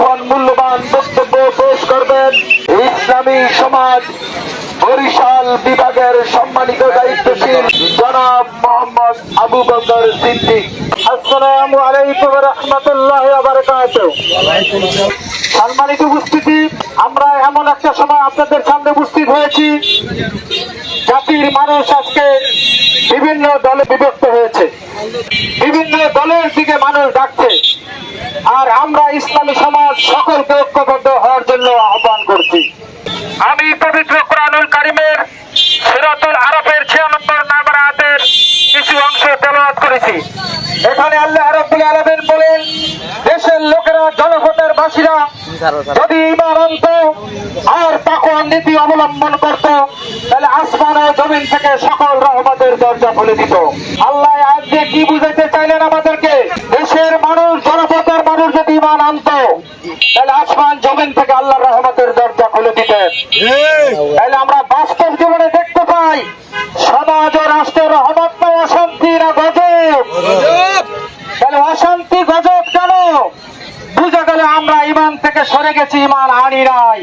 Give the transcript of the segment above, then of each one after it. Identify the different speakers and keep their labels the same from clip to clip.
Speaker 1: এখন মূল্যবান বক্তব্য পেশ করবেন ইসলামী সমাজ বরিশাল বিভাগের সম্মানিত দায়িত্বশীল জনাব মোহাম্মদ আবু বকর সিদ্দিক। আসসালামু আলাইকুম রহমতুল্লাহ সম্মানিত উপস্থিতি, আমরা এমন একটা সময় আপনাদের সামনে উপস্থিত হয়েছি, জাতির মানুষ আজকে বিভিন্ন দলে বিভক্ত হয়েছে। বিভিন্ন দলের দিকে মানুষ ডাকছে। আমরা ইসলামী সমাজ সকলকে ঐক্যবদ্ধ হওয়ার জন্য আহ্বান করছি। আমি পবিত্র কোরআনুল কারিমের সিরাতুল আরফের ছিয়ানব্বই নাম্বার কিছু অংশ তেলাওয়াত করেছি। এখানে আল্লাহ রাব্বুল আলামিন বলেন, দেশের লোকেরা জনপথের বাসীরা, যদি ইমান আনত আর তখন নীতি অবলম্বন করত, তাহলে আসমান ও জমিন থেকে সকল রহমতের দরজা খুলে দিত। আল্লাহ আজকে কি বুঝাইতে চাইলেন আমাদেরকে দেশের মানুষ জনপথের মানুষ যদি ইমান আনত তাহলে আসমান জমিন থেকে আল্লাহ রহমতের দরজা খুলে তাহলে আমরা বাস্তব জীবনে দেখতে পাই, সমাজ ও রহমত গজব। তাহলে অশান্তি, গজব কেন? বুঝে গেলে আমরা ইমান থেকে সরে গেছি, ইমান আনি নাই।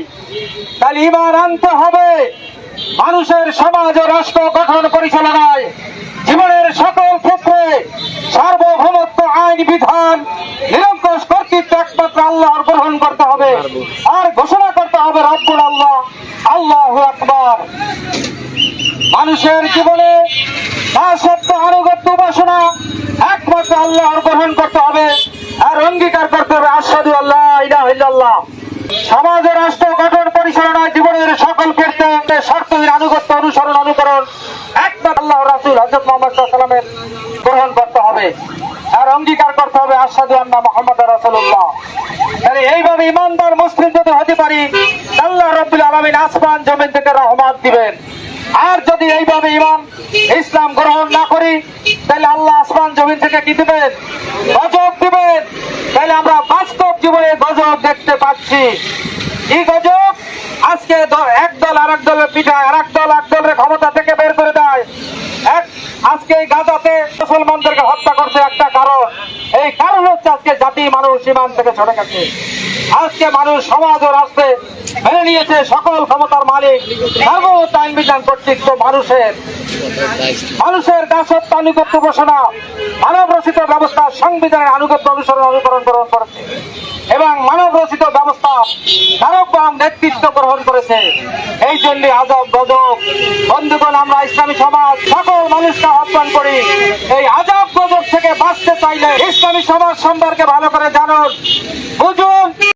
Speaker 1: তাহলে ইমান আনতে হবে। মানুষের সমাজ ও রাষ্ট্র গঠন পরিচালনায় জীবনের সকল আল্লাহর করতে হবে। আর ঘোষণা করতে হবে রব্বুল আল্লাহ আল্লাহ আকবার। মানুষের জীবনে দাসত্ব আনুগত্য উপাসনা একমাত্র আল্লাহর গ্রহণ করতে হবে আর অঙ্গীকার করতে হবে আসাদু আল্লাহ ইলাহা ইল্লাল্লাহ। সমাজে রাষ্ট্র গঠন পরিচালনায় জীবনের সকল ক্ষেত্রে শর্তহীন আনুগত্য অনুসরণ অনুকরণ একমাত্র আল্লাহ রাসুল হজরত মোহাম্মদ সাল্লামের গ্রহণ করতে হবে। আর অঙ্গীকার করতে হবে আসাদু আল্লাহ মোহাম্মদ রাসুল্লাহ তাহলে এইভাবে ইমানদার মুসলিম যদি হতে পারি, আল্লাহ রব্বুল আলমিন আসমান, জমিন থেকে রহমত দিবেন। আর যদি এইভাবে ইমান, ইসলাম গ্রহণ না করি, তাহলে আল্লাহ আসমান, জমিন থেকে কি দিবেন? গজব দিবেন। তাহলে আমরা বাস্তব জীবনে গজব দেখতে পাচ্ছি। কি গজব? আজকে দ- এক দল আর এক দলের পিঠায় আর এক দল এক দলের ক্ষমতা থেকে বের করে দেয় এক আজকে এই গাজাতে মুসলমানদেরকে হত্যা করছে একটা কারণ এই কারণ হচ্ছে আজকে জাতি মানুষ ইমান থেকে সরে গেছে। আজকে মানুষ সমাজ ও রাষ্ট্রে মেনে নিয়েছে সকল ক্ষমতার মালিক। সর্বোচ্চ আইন বিধান কর্তৃত্ব মানুষের। মানুষের দাসত্ব আনুগত্য ঘোষণা, মানব রচিত ব্যবস্থা, সংবিধানের আনুগত্য অনুসরণ অনুকরণ গ্রহণ করেছে। এবং মানব রচিত ব্যবস্থা ধারকবান নেতৃত্ব গ্রহণ করেছে। এই জন্য আজব গজব। বন্ধুগণ, আমরা ইসলামী সমাজ, সকল মানুষকে আহ্বান করি, এই আজব গজব থেকে বাঁচতে চাইলে সমাজ সম্পর্কে ভালো করে জানুন বুঝুন।